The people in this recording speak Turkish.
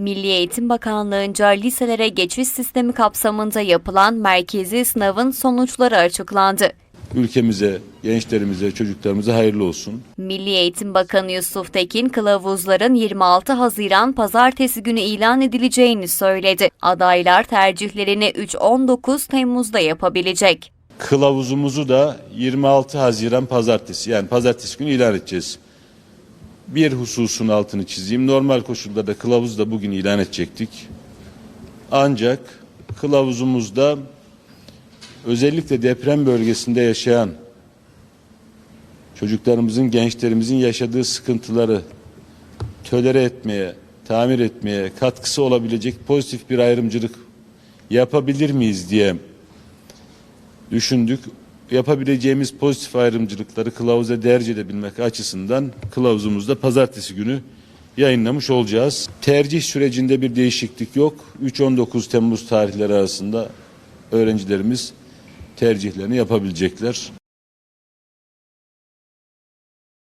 Milli Eğitim Bakanlığı'nca liselere geçiş sistemi kapsamında yapılan merkezi sınavın sonuçları açıklandı. Ülkemize, gençlerimize, çocuklarımıza hayırlı olsun. Milli Eğitim Bakanı Yusuf Tekin kılavuzların 26 Haziran pazartesi günü ilan edileceğini söyledi. Adaylar tercihlerini 3-19 Temmuz'da yapabilecek. Kılavuzumuzu da 26 Haziran pazartesi yani pazartesi günü ilan edeceğiz. Bir hususun altını çizeyim. Normal koşullarda kılavuzu da bugün ilan edecektik. Ancak kılavuzumuzda özellikle deprem bölgesinde yaşayan çocuklarımızın, gençlerimizin yaşadığı sıkıntıları tölere etmeye, tamir etmeye katkısı olabilecek pozitif bir ayrımcılık yapabilir miyiz diye düşündük. Yapabileceğimiz pozitif ayrımcılıkları kılavuza derc edebilmek açısından kılavuzumuzda pazartesi günü yayınlamış olacağız. Tercih sürecinde bir değişiklik yok. 3-19 Temmuz tarihleri arasında öğrencilerimiz tercihlerini yapabilecekler.